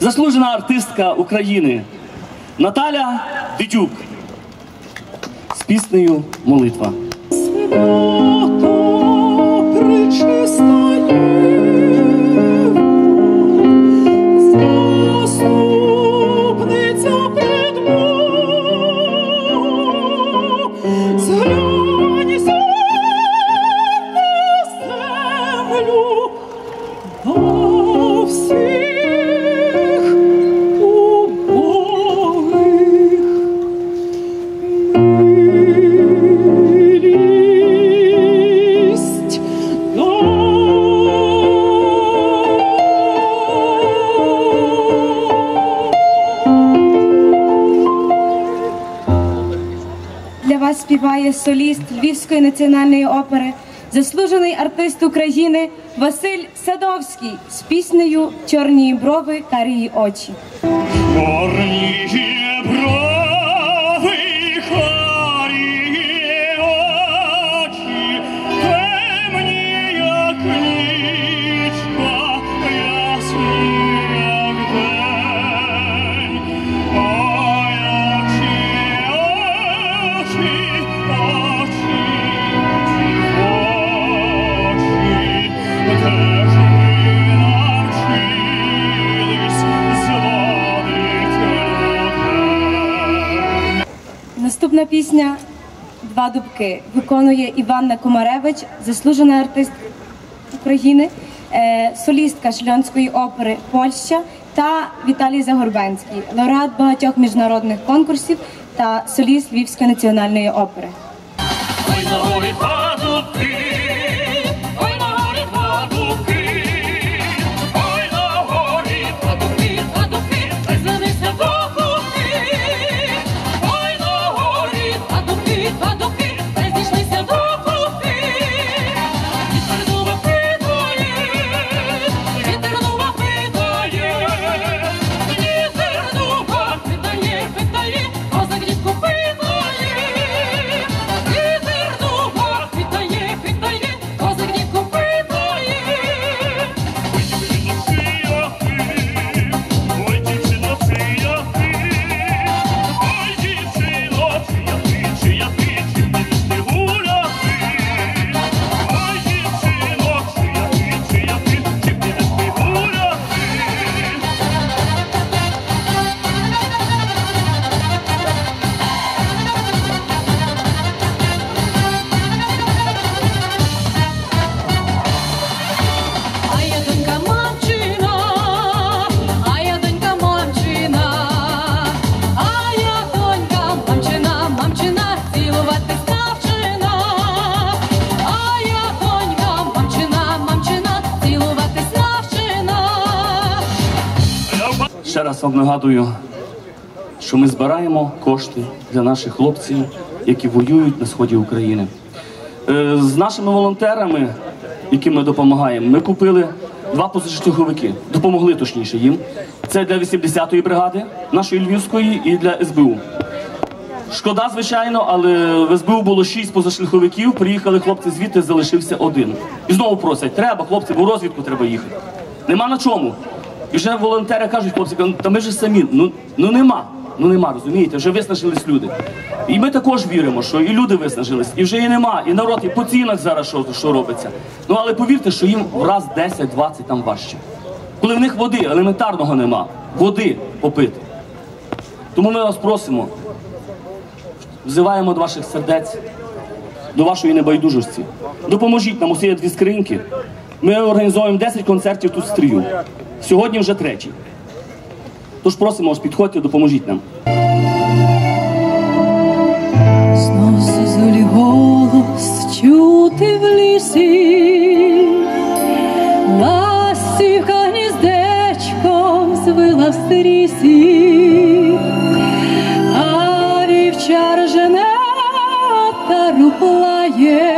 заслужена артистка України Наталя Дідюк з піснею Молитва. Свято пречистої, Для співає соліст Львівської національної опери, заслужений артист України Василь Садовський з піснею Чорні брови, карії очі. Чорні брови, Наступна пісня Два дубки виконує Іванна Комаревич, заслужена артист України, е, солістка Шльонської опери Польща та Віталій Загорбенський, лауреат багатьох міжнародних конкурсів та соліст Львівської національної опери. Вам нагадую, що ми збираємо кошти для наших хлопців, які воюють на сході України. Е, З нашими волонтерами, яким ми допомагаємо, ми купили два позашляховики, допомогли точніше їм. Це для 80-ї бригади нашої Львівської і для СБУ. Шкода, звичайно, але в СБУ було шість позашляховиків, приїхали хлопці звідти, залишився один. І знову просять, треба, хлопці, бо розвідку треба їхати. Нема на чому. І вже волонтери кажуть, хлопці, кажуть, та ми ж самі. Ну, ну нема. Ну нема, розумієте, вже виснажились люди. І ми також віримо, що і люди виснажились, і вже і нема, і народ, і по цінах зараз що, що робиться. Ну але повірте, що їм раз 10-20 там важче. Коли в них води елементарного нема, води попити. Тому ми вас просимо, взиваємо до ваших сердець, до вашої небайдужості. Допоможіть нам, усе є дві скриньки. Ми організовуємо 10 концертів тут стрію. Сьогодні вже третій. Тож просимо вас, підходьте, допоможіть нам. Знов зозулі голос чути в лісі, ластівка гніздечком звила в стрісі, а вівчар жене тару плає,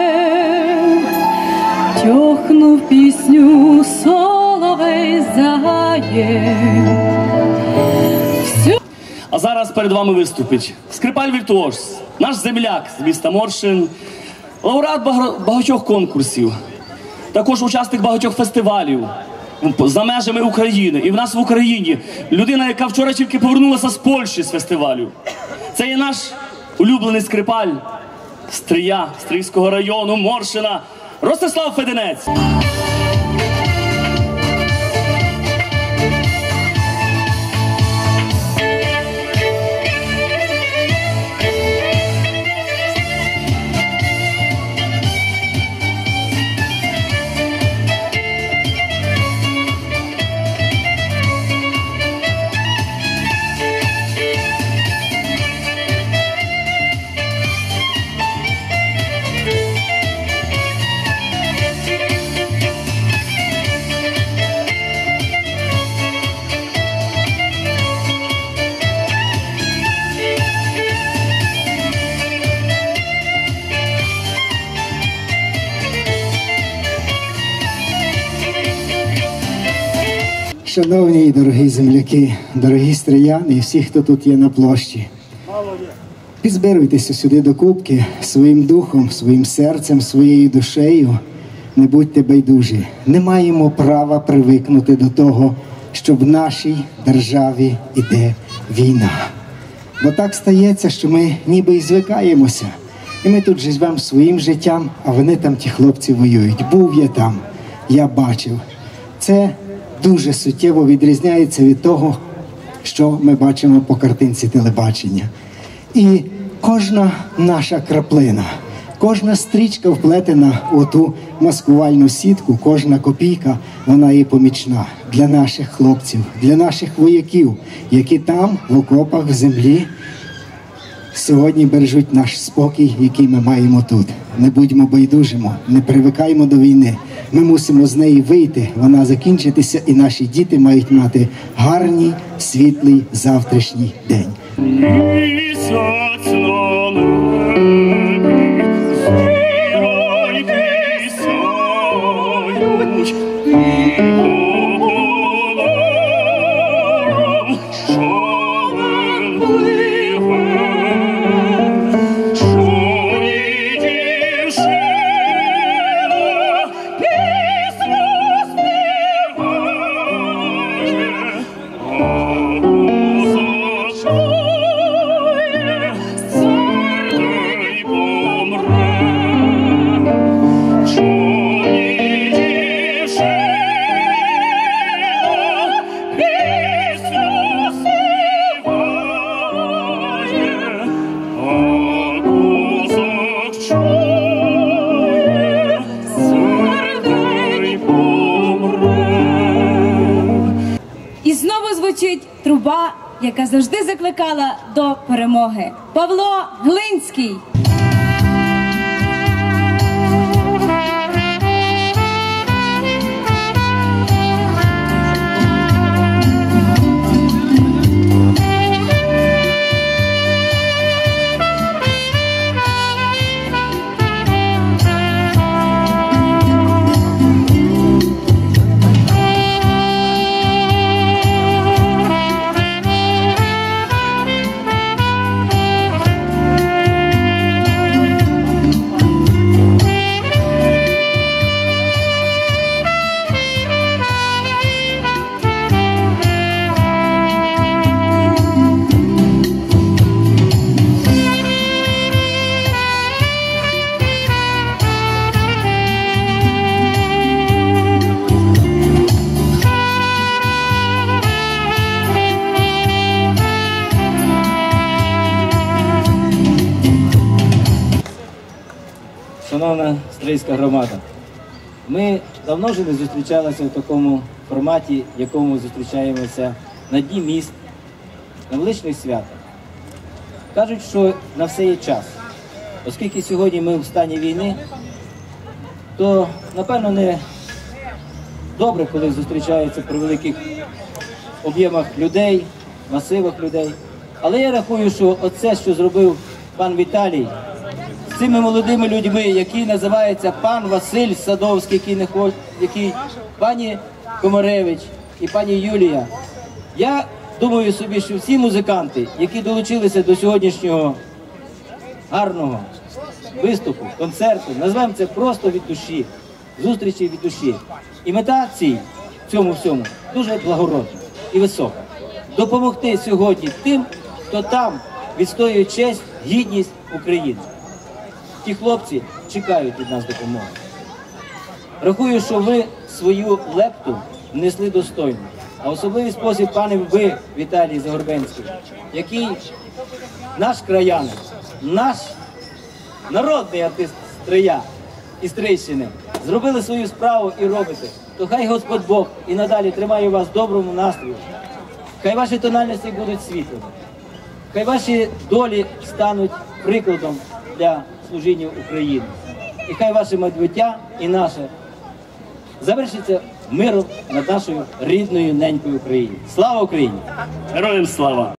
тьохнув пісню соловей Всю А зараз перед вами виступить скрипаль Віртуоз, наш земляк з міста Моршин, лауреат багатьох конкурсів, також учасник багатьох фестивалів, за межами України. І в нас в Україні людина, яка вчора тільки повернулася з Польщі з фестивалю. Це є наш улюблений скрипаль Стрия Стрийського району Моршина Ростислав Феденець. Шановні і дорогі земляки, дорогі стріяни і всі, хто тут є на площі. Підзбируйтеся сюди до кубки своїм духом, своїм серцем, своєю душею. Не будьте байдужі. Не маємо права привикнути до того, що в нашій державі іде війна. Бо так стається, що ми ніби і звикаємося. І ми тут живемо своїм життям, а вони там, ті хлопці, воюють. Був я там, я бачив. Це дуже суттєво відрізняється від того, що ми бачимо по картинці телебачення. І кожна наша краплина, кожна стрічка вплетена у ту маскувальну сітку, кожна копійка, вона є помічна для наших хлопців, для наших вояків, які там в окопах в землі сьогодні бережуть наш спокій, який ми маємо тут. Не будьмо байдужимо, не привикаємо до війни. Ми мусимо з неї вийти, вона закінчитися, і наші діти мають мати гарний, світлий завтрашній день. Труба, яка завжди закликала до перемоги. Павло Глинський. Шановна стрийська громада, ми давно вже не зустрічалися в такому форматі, в якому зустрічаємося на дні міст, на величних святах. Кажуть, що на все є час. Оскільки сьогодні ми в стані війни, то напевно не добре, коли зустрічаються при великих об'ємах людей, масивах людей. Але я рахую, що оце, що зробив пан Віталій, цими молодими людьми, які називаються пан Василь Садовський, який не хо- який пані Комаревич і пані Юлія. Я думаю собі, що всі музиканти, які долучилися до сьогоднішнього гарного виступу, концерту, назвемо це просто від душі, зустрічі від душі. І мета цій цьому всьому дуже благородна і висока. Допомогти сьогодні тим, хто там відстоює честь, гідність України. Ті хлопці чекають від нас допомоги. Рахую, що ви свою лепту внесли достойно. А особливий спосіб, пане ви, Віталій Загорбенський, який наш краянин, наш народний артист Стрия і Стрийщини, зробили свою справу і робите. То хай Господь Бог і надалі тримає вас в доброму настрою. Хай ваші тональності будуть світлими. Хай ваші долі стануть прикладом для служіння України. І хай ваше майбуття і наше завершиться миром над нашою рідною ненькою Україною. Слава Україні! Героям слава!